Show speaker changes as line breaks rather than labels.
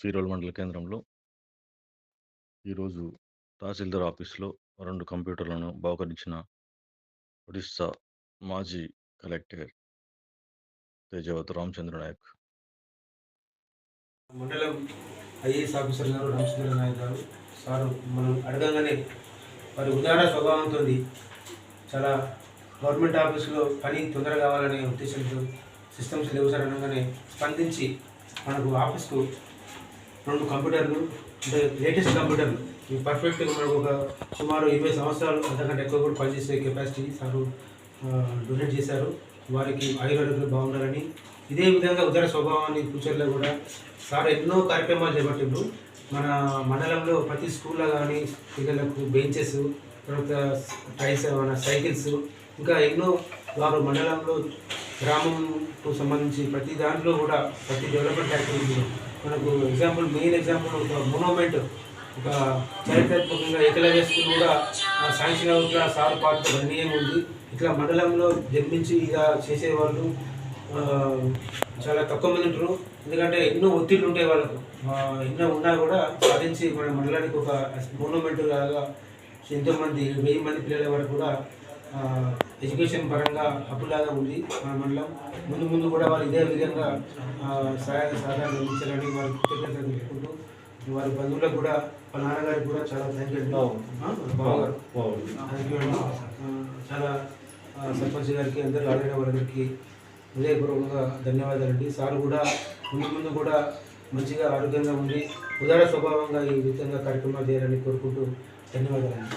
సీరోల్ మండల కేంద్రంలో ఈరోజు తహసీల్దార్ ఆఫీస్లో రెండు కంప్యూటర్లను బహుకరించిన ఒడిస్సా మాజీ కలెక్టర్ తేజవత్ రామచంద్ర నాయక్.
మండలం ఐఏఎస్ ఆఫీసర్ గారు రామచంద్ర నాయక్ గారు సార్ మనం అడగంగానే వారి ఉదార స్వభావంతో చాలా గవర్నమెంట్ ఆఫీసులో పని తొందర కావాలనే ఉద్దేశంతో సిస్టమ్స్ లేవు సార్ అనగానే స్పందించి మనకు ఆఫీస్కు రెండు కంప్యూటర్లు అంటే లేటెస్ట్ కంప్యూటర్లు. ఇవి పర్ఫెక్ట్గా మనకు ఒక సుమారు ఇరవై సంవత్సరాలు అంతకంటే ఎక్కువ కూడా పనిచేసే కెపాసిటీ సారు డొనేట్ చేశారు. వారికి ఆయుర్వేదికులు బాగుండాలని. ఇదే విధంగా ఉదర స్వభావాన్ని ఫ్యూచర్లో కూడా సార్ ఎన్నో కార్యక్రమాలు చేపట్టిండ్రు. మన మండలంలో ప్రతి స్కూల్లో కానీ పిల్లలకు బెంచెస్ తర్వాత టైర్స్ మన సైకిల్స్ ఇంకా ఎన్నో వారు మండలంలో గ్రామంకు సంబంధించి ప్రతి దాంట్లో కూడా ప్రతి డెవలప్మెంట్ యాక్టివిటీలో మనకు ఎగ్జాంపుల్ మెయిన్ ఎగ్జాంపుల్ ఒక మూమెంట్ ఒక చారిత్రాత్మకంగా ఏకలవ్య స్కూల్ కూడా శాంక్షన్ అవుతున్న సార్ పాటు గణనీయంగా ఉంది. ఇట్లా మండలంలో జన్మించి ఇలా చేసేవాళ్ళు చాలా తక్కువ మంది ఉంటారు. ఎందుకంటే ఎన్నో ఒత్తిళ్ళు ఉంటాయి వాళ్ళకు. ఎన్నో ఉన్నా కూడా సాధించి మన మండలానికి ఒక మూమెంట్ లాగా ఎంతోమంది వెయ్యి మంది పిల్లల వరకు కూడా ఎడ్యుకేషన్ పరంగా అప్పులాగా ఉంది మన మండలం. ముందు ముందు కూడా వాళ్ళు ఇదే విధంగా సహాయ సహకారం అందించాలని వారి కృతజ్ఞతలు తెలుపుకుంటూ వారి బంధువులకు కూడా వాళ్ళ నాన్నగారికి కూడా చాలా థ్యాంక్ యూ బావగారు థ్యాంక్ యూ చాలా సర్పంచ్ గారికి అందరు ఆడిన వాళ్ళకి హృదయపూర్వకంగా ధన్యవాదాలండి సార్ కూడా ముందు ముందు కూడా మంచిగా ఆరోగ్యంగా ఉండి ఉదార స్వభావంగా ఈ విధంగా కార్యక్రమాలు చేయాలని కోరుకుంటూ ధన్యవాదాలండి